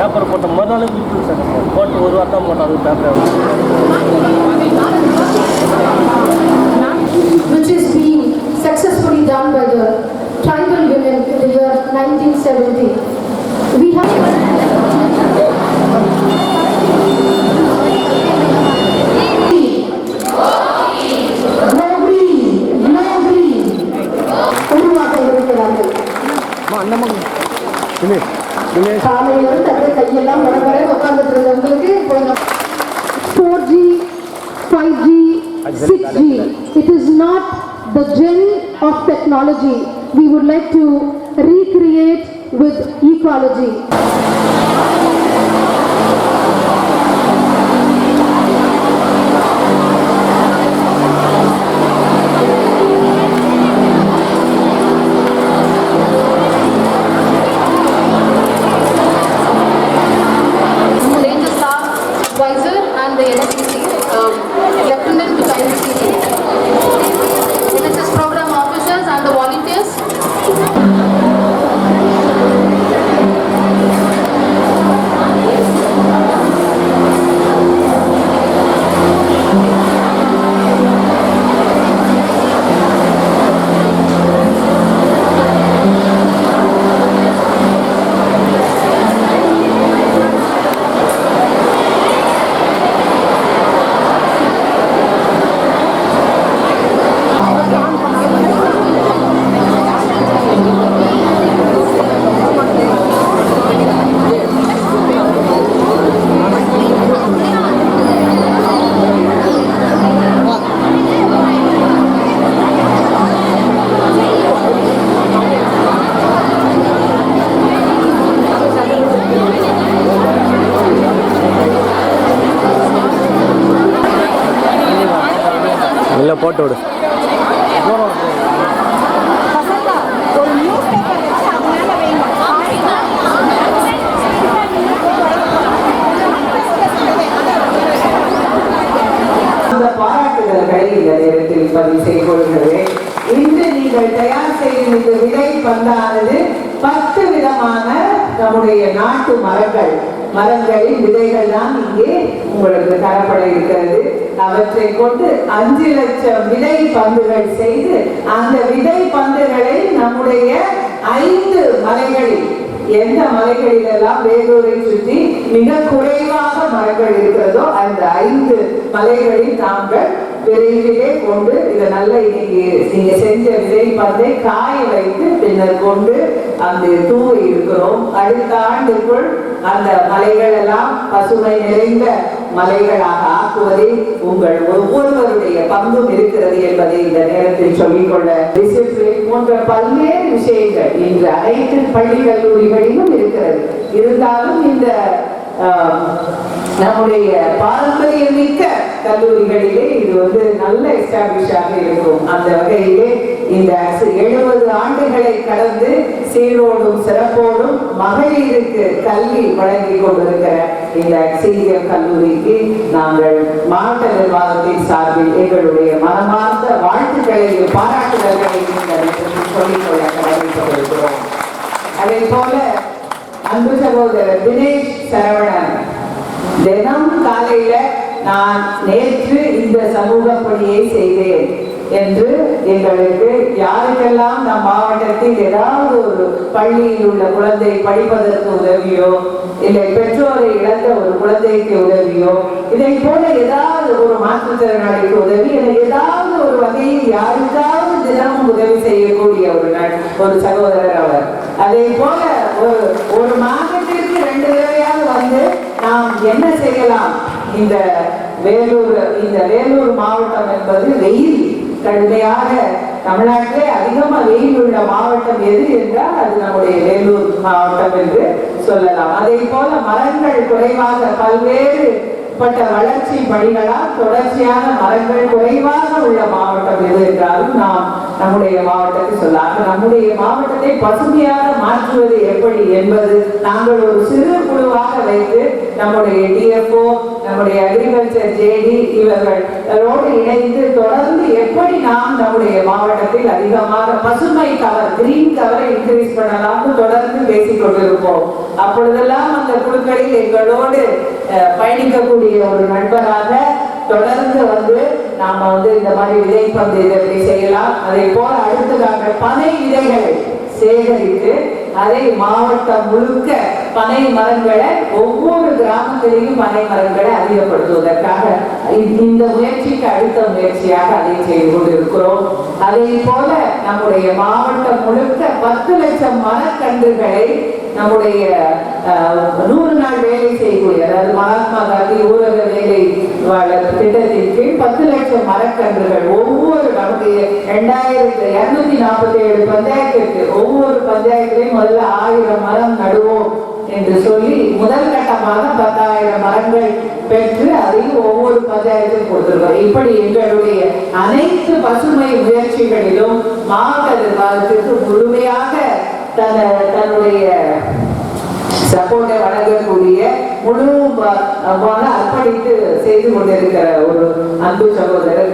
Paper போட்ட முதல்ல விட்டு சார் போட்டு ஒரு வாரம் போட்டோம் அது paper which is being successfully done by the tribal women in the year 1970. We have Nobody, nobody உருவாக்க இருக்கிறார்கள் காலையிலிருந்து அப்படியே கையெல்லாம் வர உட்கார்ந்துட்டு இருந்தவங்களுக்கு இப்போ four G five G six G it is not the gen of technology we would like to recreate with ecology இல்லை போட்டு விடு பதிவு செய்து கொள்கிறேன். இன்று நீங்கள் தயார் செய்யும் இந்த விடை பந்தானது பத்து விதமான நம்முடைய நாட்டு மரங்கள். மரங்களின் விதைகள் தான் இங்கே உங்களுக்கு தரப்பட இருக்கிறது. அவற்றை கொண்டு அஞ்சு லட்சம் விதை பந்துகள் செய்து அந்த விதை பந்துகளை நம்முடைய ஐந்து மலைகளில் எந்த மலைகளிலெல்லாம் வேலூரை சுற்றி மிக குறைவாக மரங்கள் இருக்கிறதோ அந்த ஐந்து மலைகளில் நாங்கள் விரைவிலே கொண்டு இதை நல்ல இன்னைக்கு நீங்க செஞ்ச விதை பந்தை காய வைத்து பின்னர் கொண்டு அந்த தூவை இருக்கிறோம். அடுத்த ஆண்டுக்குள் அந்த மலைகள் எல்லாம் பசுமை நிறைந்த மலைகளாக ஆக்குவதே உங்கள் ஒவ்வொருவருடைய பங்கும் இருக்கிறது என்பதை இந்த நேரத்தில் சொல்லிக்கொள்ள டிசிப்ளின் போன்ற பல்வேறு விஷயங்கள் இன்று அனைத்து பள்ளி கல்லூரிகளிலும் இருக்கிறது. இருந்தாலும் இந்த நம்முடைய பாரம்பரியம் மிக்க கல்லூரிகளிலே இது வந்து நல்ல எஸ்டாப்ளிஷாக இருக்கும். அந்த வகையிலே இந்த எழுபது ஆண்டுகளை கடந்து சீரோடும் சிறப்போடும் மகளிருக்கு கல்வி வழங்கி கொண்டிருக்கிற இந்த அக்சீரியம் கல்லூரிக்கு நாங்கள் மாவட்ட நிர்வாகத்தின் சார்பில் எங்களுடைய மனமார்ந்த வாழ்த்துக்களையும் பாராட்டுதல்களையும் இந்த நேரத்தில் சொல்லிக்கொள்ள கடமைப்பட்டிருக்கிறோம். அதே போல அன்பு சகோதரர் தினேஷ் சரவணன். தினம் காலையில நான் நேற்று இந்த சமூக பணியை செய்தேன் என்று எங்களுக்கு யாருக்கெல்லாம் நம் மாவட்டத்தில் ஏதாவது ஒரு பள்ளியில் உள்ள குழந்தை படிப்பதற்கு உதவியோ இல்லை பெற்றோரை இழந்த ஒரு குழந்தைக்கு உதவியோ இதை போல ஏதாவது ஒரு மாற்றுத்திறனாளிக்கு உதவி இல்லை ஏதாவது ஒரு வகையில் யாருக்காவது தினமும் உதவி செய்யக்கூடிய ஒரு நாள் ஒரு சகோதரர் அவர். அதே போல ஒரு தடவையாவது வந்து நாம் என்ன செய்யலாம்? இந்த வேலூர் இந்த வேலூர் மாவட்டம் என்பது வெயில் கடுமையாக தமிழ்நாட்டிலே அதிகமா வெயில் உள்ள மாவட்டம் எது என்றால் அது நம்முடைய வேலூர் மாவட்டம் என்று சொல்லலாம். அதே போல மரங்கள் குறைவாக பல்வேறு பட்ட வளர்ச்சி பணிகளால் தொடர்ச்சியான மரங்கள் குறைவாக உள்ள மாவட்டம் எது என்றாலும் நாம் நம்முடைய மாவட்டத்தை சொல்லலாம். நம்முடைய மாவட்டத்தை பசுமையாக மாற்றுவது எப்படி என்பது நாங்கள் ஒரு சிறு குழுவாக வைத்து நம்முடைய டிஎஃப்ஓ நம்முடைய அக்ரிகல்ச்சர் ஜேடி இவர்களோடு இணைந்து தொடர்ந்து எப்படி நாம் நம்முடைய மாவட்டத்தில் அதிகமாக பசுமை கவர் கிரீன் கவரை இன்க்ரீஸ் பண்ணலாம்னு தொடர்ந்து பேசிக் கொண்டிருப்போம். அப்பொழுதெல்லாம் அந்த குழுக்களில் எங்களோடு பயணிக்கக்கூடிய ஒரு நண்பராக தொடர்ந்து வந்து நாம வந்து இந்த மாதிரி விதை பந்து இதை செய்யலாம். அதே போல அடுத்ததாக பனை விதைகள் சேகரித்து அதே மாவட்டம் முழுக்க பனை மரங்களை ஒவ்வொரு கிராமத்திலையும் பனை மரங்களை அதிகப்படுத்துவதற்காக இந்த- முயற்சிக்கு அடுத்த முயற்சியாக அதை செய்து கொண்டிருக்கிறோம். அதே போல நம்முடைய மாவட்டம் முழுக்க பத்து லட்சம் மரக்கன்றுகளை நம்முடைய நூறு நாள் வேலை செய்யக்கூடிய அதாவது மகாத்மா காந்தி ஊரக வேலை திட்டத்தின் கீழ் பத்து லட்சம் மரக்கன்றுகள் ஒவ்வொரு நமக்கு இரண்டாயிரத்தி இருநூத்தி நாற்பத்தி ஏழு பஞ்சாயத்துக்கு ஒவ்வொரு பஞ்சாயத்துலயும் முதல்ல ஆயிரம் மரம் நடுவோம் என்று சொல்லி முதல் கட்டமாக பத்தாயிரம் மரங்கள் பெற்று அதையும் ஒவ்வொரு பஞ்சாயத்துக்கும் கொடுத்திருக்கோம் இப்படி எங்களுடைய அனைத்து பசுமை முயற்சிகளிலும் மாவட்ட நிர்வாகத்திற்கு முழுமையாக தன தன்னுடைய சப்போர்ட்டை வழங்கக்கூடிய முழு அர்ப்பணித்து செய்து கொண்டிருக்கிற ஒரு அன்பு சகோதரர்